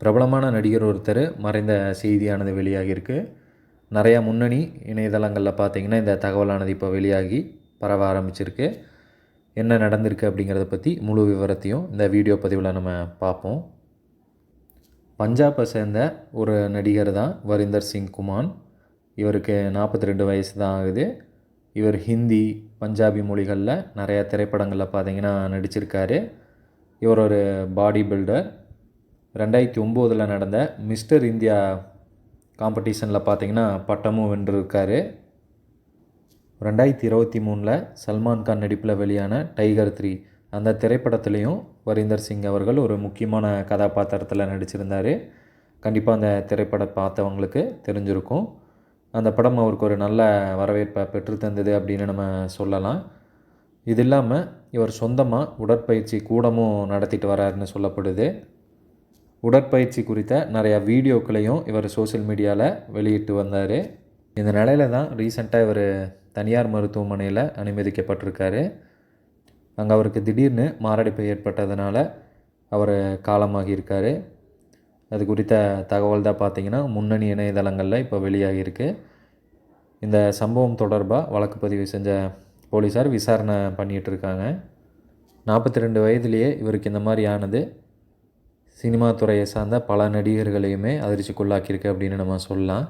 பிரபலமான நடிகர் ஒருத்தர் மறைந்த செய்தியானது வெளியாகியிருக்கு. நிறையா முன்னணி இணையதளங்களில் பார்த்தீங்கன்னா இந்த தகவலானது இப்போ வெளியாகி பரவ ஆரம்பிச்சிருக்கு. என்ன நடந்திருக்கு அப்படிங்கிறத பற்றி முழு விவரத்தையும் இந்த வீடியோ பதிவில் நம்ம பார்ப்போம். பஞ்சாபை சேர்ந்த ஒரு நடிகர் தான் வரிந்தர் சிங் குமான். இவருக்கு நாற்பத்தி ரெண்டு வயசு தான் ஆகுது. இவர் ஹிந்தி பஞ்சாபி மொழிகளில் நிறையா திரைப்படங்களில் பார்த்தீங்கன்னா நடிச்சிருக்காரு. இவர் ஒரு பாடி பில்டர். ரெண்டாயிரத்தி ஒம்போதில் நடந்த மிஸ்டர் இந்தியா காம்படிஷனில் பார்த்தீங்கன்னா பட்டமும் வென்றிருக்காரு. ரெண்டாயிரத்தி இருபத்தி மூணில் சல்மான் கான் நடிப்பில் வெளியான டைகர் த்ரீ. அந்த திரைப்படத்துலேயும் வரிந்தர் சிங் அவர்கள் ஒரு முக்கியமான கதாபாத்திரத்தில் நடிச்சிருந்தார். கண்டிப்பாக அந்த திரைப்படம் பார்த்தவங்களுக்கு தெரிஞ்சிருக்கும். அந்த படம் அவருக்கு ஒரு நல்ல வரவேற்பை பெற்று தந்தது அப்படின்னு நம்ம சொல்லலாம். இது இல்லாமல் இவர் சொந்தமாக உடற்பயிற்சி கூடமும் நடத்திட்டு வராருன்னு சொல்லப்படுது. உடற்பயிற்சி குறித்த நிறையா வீடியோக்களையும் இவர் சோஷியல் மீடியாவில் வெளியிட்டு வந்தார். இந்த நிலையில தான் ரீசெண்டாக இவர் தனியார் மருத்துவமனையில் அனுமதிக்கப்பட்டிருக்காரு. அங்கே அவருக்கு திடீர்னு மாரடைப்பு ஏற்பட்டதுனால அவர் காலமாகியிருக்காரு. அது குறித்த தகவல் தான் பார்த்தீங்கன்னா முன்னணி இணையதளங்களில் இப்போ வெளியாகியிருக்கு. இந்த சம்பவம் தொடர்பாக வழக்கு பதிவு செஞ்ச போலீஸார் விசாரணை பண்ணிகிட்டு இருக்காங்க. நாற்பத்தி ரெண்டு வயதுலேயே இவருக்கு இந்த மாதிரி ஆனது. சினிமா துறையை சார்ந்த பல நடிகர்களையுமே அதிர்ச்சிக்குள்ளாக்கியிருக்கு அப்படின்னு நம்ம சொல்லலாம்.